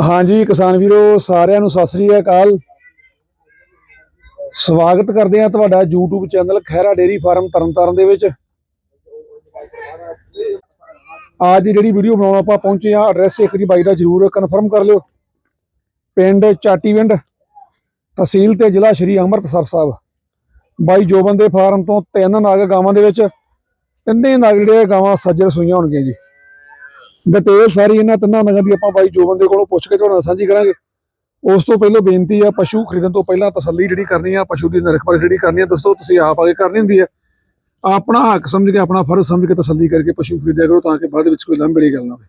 ਹਾਂਜੀ ਕਿਸਾਨ ਵੀਰੋ, ਸਾਰਿਆਂ ਨੂੰ ਸਤਿ ਸ੍ਰੀ ਅਕਾਲ। ਸਵਾਗਤ ਕਰਦੇ ਹਾਂ ਤੁਹਾਡਾ YouTube channel Khaira dairy farm Tarn Taran ਦੇ ਵਿੱਚ। ਅੱਜ ਜਿਹੜੀ ਵੀਡੀਓ ਬਣਾਉਣ ਆਪਾਂ ਪਹੁੰਚੇ ਆ ਐਡਰੈਸ ਇੱਕ ਦੀ ਬਾਈ ਦਾ ਜਰੂਰ ਕਨਫਰਮ ਕਰ ਲਿਓ। ਪਿੰਡ ਚਾਟੀਵਿੰਡ, ਤਹਿਸੀਲ ਤੇ ਜ਼ਿਲ੍ਹਾ ਸ਼੍ਰੀ ਅੰਮ੍ਰਿਤਸਰ ਸਾਹਿਬ। ਬਾਈ ਜੋਬਨ ਦੇ ਫਾਰਮ ਤੋਂ ਤਿੰਨ ਨਾਗ ਗਾਵਾਂ ਦੇ ਵਿੱਚ, ਤਿੰਨੇ ਨਾਗ ਜਿਹੜੇ ਗਾਵਾਂ ਸੱਜਰ ਸੂਈਆਂ ਹੋਣਗੀਆਂ ਜੀ। ਡਿਟੇਲ ਸਾਰੀ ਇਹਨਾਂ ਤਿੰਨਾਂ ਨਗਾਂ ਦੀ ਆਪਾਂ ਬਾਈ ਜੋਬਨ ਦੇ ਕੋਲੋਂ ਪੁੱਛ ਕੇ ਤੁਹਾਡੇ ਸਾਂਝੀ ਕਰਾਂਗੇ। ਉਸ ਤੋਂ ਪਹਿਲਾਂ ਬੇਨਤੀ ਆ, ਪਸ਼ੂ ਖਰੀਦਣ ਤੋਂ ਪਹਿਲਾਂ ਤਸੱਲੀ ਜਿਹੜੀ ਕਰਨੀ ਆ, ਪਸ਼ੂ ਦੀ ਨਿਰਖ ਜਿਹੜੀ ਕਰਨੀ ਆ ਦੋਸਤੋ ਤੁਸੀਂ ਆਪ ਆਗੇ ਕਰਨੀ ਹੁੰਦੀ ਆ। ਆਪਣਾ ਹੱਕ ਸਮਝ ਕੇ, ਆਪਣਾ ਫਰਜ਼ ਸਮਝ ਕੇ ਤਸੱਲੀ ਕਰਕੇ ਪਸ਼ੂ ਖਰੀਦਿਆ ਕਰੋ ਤਾਂ ਕਿ ਬਾਅਦ ਵਿੱਚ ਕੋਈ ਲੰਬੜੀ ਗੱਲ ਨਾ ਹੋਵੇ।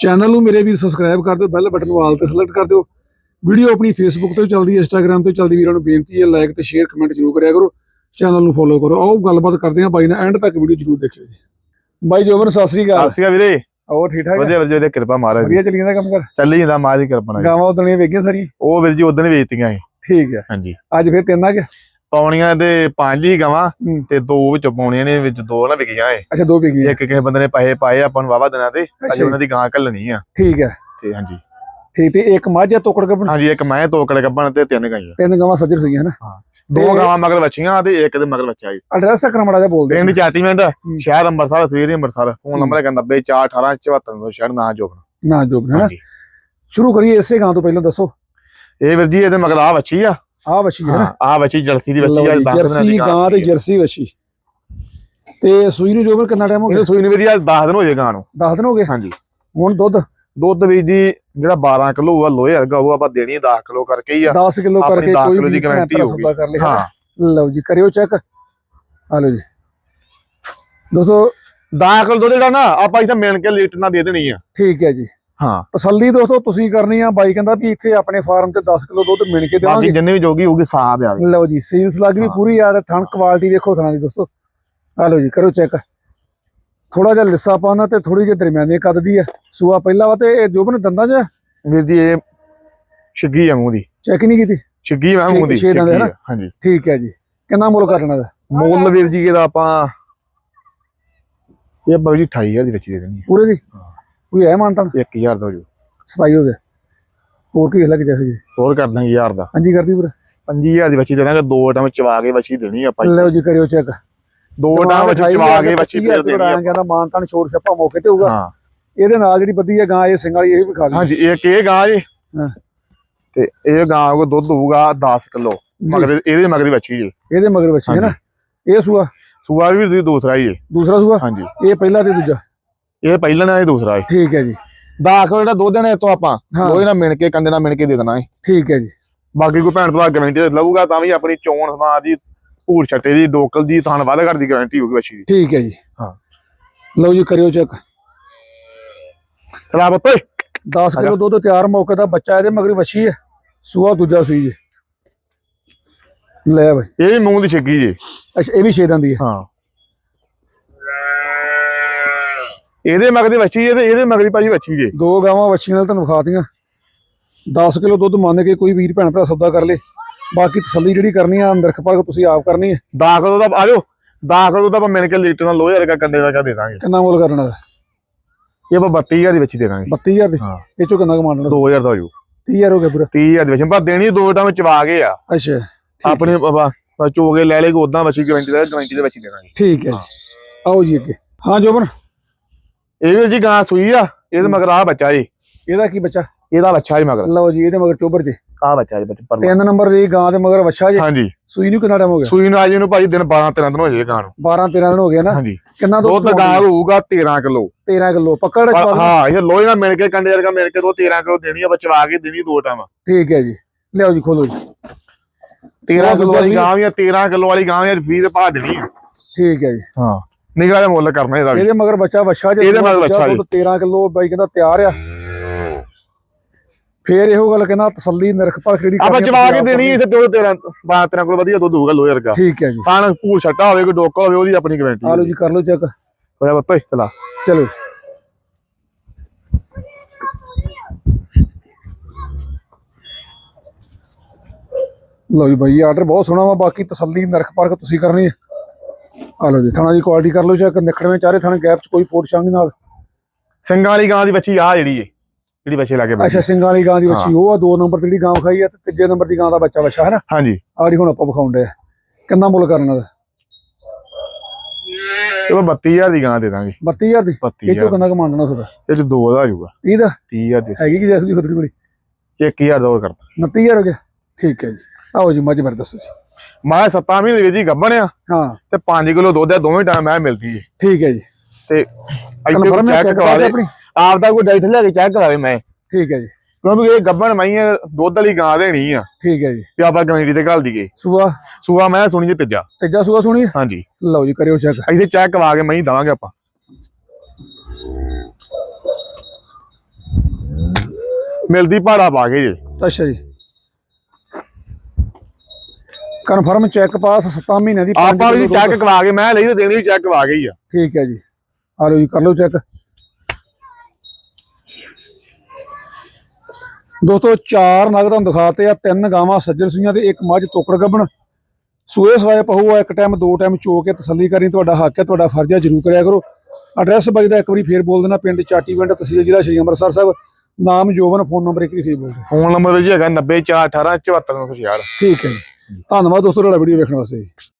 ਚੈਨਲ ਨੂੰ ਮੇਰੇ ਵੀਰ ਸਬਸਕ੍ਰਾਈਬ ਕਰ ਦਿਓ ਬੈਲ ਬਟਨ ਨੂੰ ਆਲ ਤੇ ਸਿਲੈਕਟ ਕਰ ਦਿਓ। ਵੀਡੀਓ ਆਪਣੀ ਫੇਸਬੁੱਕ ਤੇ ਚੱਲਦੀ ਹੈ ਇੰਸਟਾਗ੍ਰam ਤੇ ਚੱਲਦੀ, ਵੀਰਾਂ ਨੂੰ ਬੇਨਤੀ ਹੈ ਲਾਈਕ ਤੇ ਸ਼ੇਅਰ ਕਮੈਂਟ ਜ਼ਰੂਰ ਕਰਿਆ ਕਰੋ। ਚੈਨਲ ਨੂੰ ਫੋਲੋ ਕਰੋ। ਆਓ ਗੱਲਬਾਤ ਕਰਦੇ ਹਾਂ ਬਾਈ ਨਾਲ ਐਂਡ ਤੱਕ ਵੀਡੀਓ ਜ਼ਰੂਰ ਦੇਖਿਓ ਜੀ। ਬਾਈ ਜੋਬਨ, ਸਤਿ ਸ੍ਰੀ ਅਕਾਲ। ਆਸੀਆ ਵੀਰੇ। ਹੋਰ ਠੀਕ ਠਾਕ ਵਧੀਆ ਵਧੀਆ ਦੀ ਕਿਰਪਾ ਮਹਾਰਾਜ ਵਧੀਆ ਚੱਲੀ ਜਾਂਦਾ ਕੰਮ ਕਰ ਚੱਲੀ ਜਾਂਦਾ ਮਾਂ ਦੀ ਕਿਰਪਾ ਨਾਲ ਗਾਵਾਂ ਉਦਣੀਆਂ ਵੇਗੀਆਂ ਸਾਰੀ ਉਹ ਵੀਰ ਜੀ ਉਦੋਂ ਹੀ ਵੇਚਤੀਆਂ ਸੀ। ਠੀਕ ਹੈ ਹਾਂਜੀ। ਅੱਜ ਫਿਰ ਤਿੰਨ ਆ ਗਿਆ? ਪੌਣੀਆਂ ਦੇ ਪੰਜ ਹੀ ਗਵਾਂ ਹੂੰ। ਤੇ ਦੋ ਵਿੱਚ ਪੌਣੀਆਂ ਨੇ ਵਿੱਚ ਦੋ ਨਾ ਵਿਕੀਆਂ ਏ। ਅੱਛਾ ਦੋ ਵੇਗੀ ਇੱਕ ਕਿਸੇ ਬੰਦੇ ਨੇ ਪੈਸੇ ਪਾਏ ਆਪਾਂ ਨੂੰ ਵਾਵਾ ਦਿਨਾਂ ਤੇ ਅਜੇ ਉਹਨਾਂ ਦੀ ਗਾਂ ਘੱਲਣੀ ਆ। ਠੀਕ ਹੈ ਤੇ ਹਾਂਜੀ। ਠੀਕ ਤੇ ਇੱਕ ਮੱਝ ਤੋਕੜ ਕੇ ਬਣਾ ਹਾਂਜੀ ਇੱਕ ਮੈਂ ਤੋਕੜ ਗੱਬਣ ਤੇ ਤਿੰਨ ਗਾਈਆਂ। ਤਿੰਨ ਗਾਵਾਂ ਸੱਜਰ ਸੀਗੀਆਂ ਹਨਾ? ਦੋ ਗਾਵਾਂ ਮਗਰ ਵੱਛੀਆਂ ਤੇ ਇੱਕ ਦੇ ਮਗਰ ਬੱਚਾ ਜੀ। ਐਡਰੈਸ ਤੱਕ ਮੜਾ ਜਾ ਬੋਲਦੇ ਪਿੰਡ ਚਾਟੀਮੈਂਟ ਸ਼ਹਿਰ ਅੰਮ੍ਰਿਤਸਰ ਸਵੇਰੇ ਅੰਮ੍ਰਿਤਸਰ। ਫੋਨ ਨੰਬਰ ਹੈਗਾ 90 418 74 ਸ਼ਹਿਰ ਨਾ ਜੋਬਨ। ਨਾ ਜੋਬ ਹਨਾ? ਹਾਂਜੀ। ਸ਼ੁਰੂ ਕਰੀਏ ਇਸੇ ਗਾਂ ਤੋਂ ਪਹਿਲਾਂ ਦੱਸੋ। ਇਹ ਵੀਰ ਜੀ ਇਹਦੇ ਮਗਰ ਆ ਵੱਛੀ ਆ। ਆਹ ਵਛੀ ਹੈ ਨਾ? ਆ ਵੱਛੀ ਜਲਸੀ ਦੀ ਲਓ ਆ ਜਰਸੀ ਗਾਂ ਤੇ। ਜਰਸੀ ਵਛੀ। ਤੇ ਸੂਈ ਨੂੰ ਜੋਬਰ ਕਿੰਨਾ ਟਾਈਮ ਹੋ ਗਿਆ? ਸੂਈ ਨੂੰ ਵੀਰ ਜੀ 10 ਦਿਨ ਹੋ ਗਏ ਗਾਂ ਨੂੰ। 10 ਦਿਨ ਹੋ ਗਏ? ਹਾਂਜੀ। ਹੁਣ ਦੁੱਧ? ਦੁੱਧ ਵੀ ਜੀ ਜਿਹੜਾ 12 ਕਿਲੋ ਆ ਲੋਹੇ ਵਰਗਾ ਉਹ ਆਪਾਂ ਦੇਣੀ 10 ਕਿਲੋ ਕਰਕੇ ਹੀ ਆ। 10 ਕਿਲੋ ਕਰਕੇ 10 ਕੋਈ ਕਿਲੋ ਦੀ ਭਰਾ ਹੋਊਗੀ। ਹਾਂ। ਲਓ ਜੀ ਕਰਿਓ ਚੈੱਕ ਆ ਲਓ ਜੀ। ਦੋਸਤੋ 10 ਕਿਲੋ ਦੁੱਧ ਜਿਹੜਾ ਨਾ ਆਪਾਂ ਇੱਥੇ ਮਿਣ ਕੇ ਲੀਟਰ ਨਾਲ ਦੇ ਦੇਣੀ ਆ। ਠੀਕ ਹੈ ਜੀ। ਹਾਂ। ਤਸੱਲੀ ਦੋਸਤੋ ਤੁਸੀਂ ਕਰਨੀ ਆ। ਬਾਈ ਕਹਿੰਦਾ ਵੀ ਇੱਥੇ ਆਪਣੇ ਫਾਰਮ ਤੇ 10 ਕਿਲੋ ਦੁੱਧ ਮਿਣ ਕੇ ਬਾਕੀ ਦੇਵਾਂਗੇ। ਜਿੰਨੇ ਵੀ ਜੋਗੀ ਹੋਊਗੀ ਸਾਹ ਆਵੇ ਲਓ ਜੀ ਸੀਲਸ ਲੱਗ ਵੀ। ਪੂਰੀ ਆ ਤੇ ਥਣ ਕੁਆਲਿਟੀ ਵੇਖੋ ਥਣਾ ਦੀ ਦੋਸਤੋ। ਆ ਲਓ ਜੀ ਕਰੋ ਚੈੱਕ ਥੋੜਾ ਜਿਹਾ ਲਿੱਸਾ ਪਾਉਣਾ ਤੇ ਥੋੜੀ ਜਿਹੀ ਦਰਮਿਆਨੇ ਕੱਦ ਦੀ ਸੂਆ ਪਹਿਲਾ ਵਾ ਤੇ ਇਹ ਜੋਬਨ ਦੰਦਾਂ ਚ? ਵੀਰ ਜੀ ਇਹ ਛਿੱਗੀ ਆ ਮੂੰਹ ਦੀ। ਚੈੱਕ ਨਹੀਂ ਕੀਤੀ? ਛਿੱਗੀ ਆ ਮੂੰਹ ਦੀ ਛੇ ਦੰਦ ਹੈ ਨਾ? ਹਾਂਜੀ। ਠੀਕ ਹੈ ਜੀ। ਕਿੰਨਾ ਮੁੱਲ ਕਰਨਾ ਦਾ? ਮੁੱਲ ਵੀਰ ਜੀ ਇਹਦਾ ਆਪਾਂ ਇਹ ਜੀ 28000 ਦੀ ਵਿੱਚ ਦੇ ਦੇਣੀ ਪੂਰੇ ਦੀ? ਕੋਈ ਹੈ ਮਾਨਤਾ ਆ 1000 ਦਾ ਹੋ ਜੂ। 27 ਹੋ ਗਿਆ। ਹੋਰ ਕੀ ਲੱਗ ਜੈਸੇ ਜੀ ਹੋਰ ਕਰ ਦਾਂਗੇ 1000 ਦਾ। ਹਾਂਜੀ ਕਰਦੀ ਪੂਰਾ? 5000 ਦੀ ਵੱਛੀ ਦੇਣਾਗੇ ਦੋ ਟਾਈਮ ਚਵਾ ਕੇ ਵੱਛੀ ਦੇਣੀ ਆਪਾਂ ਲਓ ਜੀ ਕਰਿਓ ਚੈੱਕ। ਦੋ ਟਾਈਮ ਵੱਛੀ ਚਵਾ ਕੇ ਵੱਛੀ ਫੇਰ ਦੇਣੀ ਆ। ਕਹਿੰਦਾ ਮਾਨਤਾਨ ਛੋੜ ਛੱਪਾ ਮੌਕੇ ਤੇ ਹੋਊਗਾ। ਇਹਦੇ ਨਾਲ ਜਿਹੜੀ ਬੱਦੀ ਹੈ ਗਾਂ ਇਹ ਸਿੰਘ ਵਾਲੀ ਇਹ ਵੀ ਖਾ ਲਈ। ਹਾਂਜੀ ਇਹ ਗਾਂ ਜੀ। ਤੇ ਇਹ ਗਾਂ ਕੋ ਦੁੱਧ ਹੋਊਗਾ 10 ਕਿਲੋ। ਮਗਰ ਇਹਦੇ ਮਗਰ ਦੀ ਵੱਛੀ ਜੀ। ਇਹਦੇ ਮਗਰ ਬੱਚੀ ਹੈ ਨਾ। ਇਹ ਸੂਆ? ਸੂਆ ਵੀ ਤੁਸੀਂ ਦੂਸਰਾ ਹੀ ਹੈ। ਦੂਸਰਾ ਸੂਆ? ਹਾਂਜੀ। ਇਹ ਪਹਿਲਾ ਤੇ ਦੂਜਾ? ਇਹ ਪਹਿਲਾਂ ਨਾਲ ਇਹ ਦੂਸਰਾ ਹੈ। ਠੀਕ ਹੈ ਜੀ। ਦਾਖਲ ਜਿਹੜਾ ਦੁੱਧ ਨੇ ਤੋਂ ਆਪਾਂ ਹਾਂ। ਲੋਹੇ ਨਾਲ ਮਿਣ ਕੇ ਕੰਡੇ ਨਾਲ ਮਿਣ ਕੇ ਦੇ ਦੇਣਾ ਹੈ। ਠੀਕ ਹੈ ਜੀ। ਬਾਕੀ ਕੋਈ ਭੈਣ ਭਰਾ ਗਾਰੰਟੀ ਲਊਗਾ ਤਾਂ ਵੀ ਆਪਣੀ ਚੋਣ ਸਮਾਂ ਦੀ ਭੂਰ ਛੱਟੇ ਦੀ ਡੋਕਲ ਦੀ ਤੁਹਾਨੂੰ ਵਾਅਦਾ ਕਰ ਦੀ ਗਾਰੰਟੀ ਹੋਊਗੀ ਵੱਛੀ ਦੀ। ਠੀਕ ਹੈ ਜੀ। ਹਾਂ। ਲਓ ਜੀ ਕਰਿਓ ਚੈੱਕ ਚਲਾ ਬੱਤੇ 10 ਕਿਲੋ ਦੁੱਧ ਤਿਆਰ ਮੌਕੇ ਦਾ ਬੱਚਾ ਇਹਦੇ ਮਗਰ ਵੱਛੀ ਹੈ। ਸੂਆ ਦੂਜਾ ਸੂਈ ਜੀ। ਲੈ ਬਈ। ਇਹ ਵੀ ਮੂੰਹ ਦੀ ਛਿੱਗੀ ਜੀ। ਅੱਛਾ ਇਹ ਵੀ ਛੇ ਦੰਦੀ ਹੈ। ਹਾਂ। ਇਹਦੇ ਮਗਰ ਦੀ ਵੱਛੀ ਤੇ ਇਹਦੇ ਮਗਰ ਦੀ ਭਾਜੀ ਵੱਛੀ ਜੀ। ਦੋ ਗਾਵਾਂ ਵੱਛੀਆਂ ਨਾਲ ਤੁਹਾਨੂੰ ਵਿਖਾਤੀਆਂ 10 ਕਿਲੋ ਦੁੱਧ ਮੰਨ ਕੇ ਕੋਈ ਵੀਰ ਭੈਣ ਭਰਾ ਸੌਦਾ ਕਰ ਲੇ। ਬਾਕੀ ਤਸੱਲੀ ਜਿਹੜੀ ਕਰਨੀ ਆ ਖਪਾ ਤੁਸੀਂ ਆਪ ਕਰਨੀ ਹੈ ਦਾਖਲ ਉਹਦਾ ਆ ਜਾਓ ਦਾਖਲ ਉਹਦਾ ਆਪਾਂ ਮਿਣ ਕੇ ਲੀਟਰ ਨਾਲ ਲੋਹੇ ਵਰਗਾ ਕੰਡੇ ਵਰਗਾ ਦੇ ਦਾਂਗੇ। ਕਿੰਨਾ ਮੁੱਲ ਕਰਨਾ ਦਾ? ਇਹ ਆਪਾਂ 32000 ਦੀ ਵੱਛੀ ਦੇ ਦਾਂਗੇ। 32000 ਦੇ? ਹਾਂ। ਇਹ ਚੋਂ ਕਿੰਨਾ ਕਮਾਉਣਾ 2000 ਦਾ ਹੋ ਜੂ 30000 ਹੋ ਗਿਆ ਪੂਰਾ। 30000 ਦੀ ਵੱਛੀ ਪਰ ਦੇਣੀ ਦੋ ਟਾਈਮ ਚਵਾ ਗਏ ਆ। ਅੱਛਾ। ਆਪਣੇ ਬਾਬਾ ਚੋਗੇ ਲੈ ਲੈ ਕੇ ਉਦਾਂ ਵੱਛੀ ਗਾਰੰਟੀ ਦਾ ਗਾਰੰਟੀ ਦੇ ਵੱਛੀ ਦੇਵਾਂਗੇ ਠੀਕ ਹੈ ਆਓ ਜੀ ਅੱਗੇ। ਹਾਂ ਜੋਬਨ। ਇਹ ਵੀ ਜੀ ਗਾਂ ਸੂਈ ਆ ਇਹਦੇ ਮਗਰ ਆ ਬੱਚਾ ਜੀ। ਇਹਦਾ ਕੀ ਬੱਚਾ? ਇਹਦਾ ਬੱਚਾ ਜੀ ਮਗਰ। ਲਓ ਜੀ ਇਹਦੇ ਮਗਰ ਚੋਬਰ ਜੀ। ਆ ਬੱਚਾ ਜੀ ਬੱਚਾ ਪਰ ਤਿੰਨ ਨੰਬਰ ਦੀ ਗਾਂ ਦੇ ਮਗਰ ਵੱਛਾ ਜੀ। ਹਾਂਜੀ। ਸੂਈ ਨੂੰ ਕਿੰਨਾ ਟਾਈਮ ਹੋ ਗਿਆ? ਸੂਈ ਨੂੰ ਅੱਜ ਨੂੰ ਭਾਜੀ ਦਿਨ 12 13 ਦਿਨ ਹੋ ਜਾਏ ਗਾਂ ਨੂੰ। 12 13 ਦਿਨ ਹੋ ਗਿਆ ਨਾ। ਹਾਂਜੀ। ਕਿੰਨਾ ਦੁੱਧ ਦੁੱਧ ਗਾਂ ਹੋਊਗਾ 13 ਕਿਲੋ। 13 ਕਿਲੋ। ਪਕੜ। ਹਾਂ ਇਹ ਲੋਹੇ ਨਾਲ ਮਿਲ ਕੇ ਕੰਡੇ ਵਰਗਾ ਮਿਲ ਕੇ ਦੋ 13 ਕਿਲੋ ਦੇਣੀ ਆ ਬਚਵਾ ਕੇ ਦੇਣੀ ਦੋ ਟਾਈਮ ਠੀਕ ਹੈ ਜੀ। ਲਿਆਓ ਜੀ ਖੋਲੋ ਜੀ। 13 ਕਿਲੋ ਵਾਲੀ ਗਾਂ ਵੀ ਆ 13 ਕਿਲੋ ਵਾਲੀ ਗਾਂ ਵੀ 20 ਦੇ ਪਾ ਦੇਣੀ ਠੀਕ ਹੈ ਜੀ। ਹਾਂ। ਨਿਗਾਹ ਦਾ ਮੁੱਲ ਕਰਨਾ ਇਹਦਾ ਵੀ। ਇਹਦੇ ਮਗਰ ਬੱਚਾ ਵੱਛਾ ਜੀ ਇਹਦੇ ਮਗਰ ਵੱਛਾ ਜੀ। 13 ਕਿਲੋ ਬਾਈ ਕਹਿੰਦਾ ਤਿਆਰ ਆ। ਫੇਰ ਇਹੋ ਗੱਲ ਕਹਿੰਦਾ ਤਸੱਲੀ ਨਿਰਖ ਪਰਖ ਜਿਹੜੀ ਆਪਾਂ ਚਵਾ ਕੇ ਦੇਣੀ ਇੱਥੇ ਦੋ 13 12 13 ਕਿਲੋ ਵਧੀਆ ਦੁੱਧ ਹੋਊਗਾ ਲੋਹੇ ਵਰਗਾ। ਠੀਕ ਹੈ ਜੀ। ਤਾਂ ਪੂਰ ਛੱਟਾ ਹੋਵੇ ਕੋਈ ਡੋਕਾ ਹੋਵੇ ਉਹਦੀ ਆਪਣੀ ਗਾਰੰਟੀ ਆ ਲਓ ਜੀ ਕਰ ਲਓ ਚੈੱਕ ਹੋਇਆ ਬੱਪੇ ਚਲਾ। ਚਲੋ। ਲਓ ਜੀ ਬਾਈ ਆਰਡਰ ਬਹੁਤ ਸੋਹਣਾ ਵਾ ਬਾਕੀ ਤਸੱਲੀ ਨਰਖ ਪਰਖ ਤੁਸੀਂ ਕਰਨੀ ਹੈ ਆ ਲਓ ਜੀ ਥਾਣਾ ਦੀ ਕੁਆਲਿਟੀ ਕਰ ਲਓ ਚੈੱਕ ਨਿਕੜਵੇਂ ਚਾਰੇ ਥਾਣੇ ਗੈਪ ਚ ਕੋਈ ਫੋਟ ਛੰਗ ਨਾਲ। ਸਿੰਘਾਂ ਵਾਲੀ ਗਾਂ ਦੀ ਬੱਚੀ ਆ ਜਿਹੜੀ ਏ। ਜਿਹੜੀ ਬੱਚੇ ਲਾ ਕੇ ਬੈਠੀ ਅੱਛਾ ਸਿੰਘਾਂ ਵਾਲੀ ਗਾਂ ਦੀ ਵੱਛੀ ਉਹ ਆ ਦੋ ਨੰਬਰ ਤੇ ਜਿਹੜੀ ਗਾਂ ਖਾਈ ਆ ਤੇ ਤੀਜੇ ਨੰਬਰ ਦੀ ਗਾਂ ਦਾ ਬੱਚਾ ਵੱਛਾ ਹੈ ਨਾ ਹਾਂਜੀ ਜਿਹੜੀ ਹੁਣ ਆਪਾਂ ਵਿਖਾਉਂਦੇ ਆ। ਕਿੰਨਾ ਮੁੱਲ ਕਰਨਾ ਦਾ ਚਲੋ 32000 ਦੀ ਗਾਂ ਦੇ ਦਾਂਗੇ। 32000 ਦੀ? ਇਹ ਚੋਂ 32000 ਕਿੰਨਾ ਕਮਾਉਣਾ ਤੁਹਾਡਾ ਇਹ ਚ ਦੋ ਦਾ ਆ ਜਾਊਗਾ 30 ਦਾ 30000 ਦੇ। ਹੈਗੀ ਕਿ ਜੈਸੀ ਖੁਦਰੀ ਬੜੀ 1000 ਦਾ ਹੋਰ ਕਰਤਾ। 29000 ਹੋ ਗਿਆ? ਠੀਕ ਹੈ ਜੀ। ਆਓ ਜੀ ਮੱਝ ਬਾਰੇ ਦੱਸੋ ਜੀ। ਮੈਂ 7 ਮਹੀਨੇ ਦੀ ਜੀ ਗੱਭਣ ਆ ਹਾਂ। ਤੇ 5 ਕਿਲੋ ਦੁੱਧ ਆ ਦੋਵੇਂ ਟਾਈਮ ਮੈਂ ਮਿਲਦੀ ਜੀ ਠੀਕ ਹੈ ਜੀ। ਤੇ ਇੱਥੇ ਚੈੱਕ ਕਰਾ ਦੇ। ਆਪਣੀ। ਆਪ ਦਾ ਕੋਈ ਡਾਈਟ ਲੈ ਕੇ ਚੈੱਕ ਕਰਾਵੇ ਮੈਂ। ਠੀਕ ਹੈ ਜੀ। ਕਿਉਂਕਿ ਇਹ ਗੱਭਣ ਮੈਂ ਦੁੱਧ ਵਾਲੀ ਗਾਂ ਦੇਣੀ ਆ। ਠੀਕ ਹੈ ਜੀ। ਵੀ ਆਪਾਂ ਕਮੇਟੀ ਤੇ ਘੱਲ ਦਈਏ ਸੂਆ? ਸੂਆ ਮੈਂ ਸੁਣੀ ਜੀ ਤੀਜਾ। ਤੀਜਾ ਸੂਆ ਸੁਣੀ ਹਾਂਜੀ। ਲਓ ਜੀ ਕਰਿਓ ਚੈੱਕ ਇੱਥੇ ਚੈੱਕ ਕਰਵਾ ਕੇ ਮੈਂ ਹੀ ਦਵਾਂਗੇ ਆਪਾਂ। ਮਿਲਦੀ ਭਾੜਾ ਪਾ ਕੇ ਜੀ। ਅੱਛਾ ਜੀ। ਕਨਫਰਮ ਚੈੱਕ ਪਾਸ 7 ਮਹੀਨਿਆਂ ਦੀ ਆਪਾਂ ਵੀ ਚੈੱਕ। ਕਰਵਾ ਕੇ ਮੈਂ ਲਈ ਤੇ ਦੇਣੀ ਚੈੱਕ ਕਰਵਾ ਕੇ ਹੀ ਆ। ਠੀਕ ਹੈ ਜੀ। ਆ ਲਓ ਜੀ ਕਰ ਲਓ ਚੈੱਕ ਦੋਸਤੋ ਚਾਰ ਨਗ ਤੁਹਾਨੂੰ ਦਿਖਾਤੇ ਆ ਤਿੰਨ ਗਾਵਾਂ ਸੱਜਰ ਸੂਈਆਂ ਤੇ ਇੱਕ ਮੱਝ ਤੋਕੜ ਗੱਬਣ। ਸੂਏ ਸਵਾਏ ਪਹੂ ਆ ਇੱਕ ਟਾਈਮ ਦੋ ਟਾਈਮ ਚੋ ਕੇ ਤਸੱਲੀ ਕਰੀ ਤੁਹਾਡਾ ਹੱਕ ਹੈ ਤੁਹਾਡਾ ਫਰਜ਼ ਹੈ ਜਰੂਰ ਕਰਿਆ ਕਰੋ। ਐਡਰੈਸ ਬਾਈ ਦਾ ਇੱਕ ਵਾਰੀ ਫੇਰ ਬੋਲ ਦੇਣਾ ਪਿੰਡ ਚਾਟੀਵਿੰਡ ਤਹਿਸੀਲ ਜ਼ਿਲ੍ਹਾ ਸ਼੍ਰੀ ਅੰਮ੍ਰਿਤਸਰ ਸਾਹਿਬ। ਨਾਮ ਜੋਬਨ ਫੋਨ ਨੰਬਰ ਇੱਕ ਵਾਰੀ ਫੇਰ ਬੋਲ ਫੋਨ ਨੰਬਰ ਜੀ ਹੈਗਾ 90418 74960 ਠੀਕ ਹੈ ਜੀ। ਧੰਨਵਾਦ ਦੋਸਤੋ ਤੁਹਾਡਾ ਵੀਡੀਓ ਵੇਖਣ ਵਾਸਤੇ।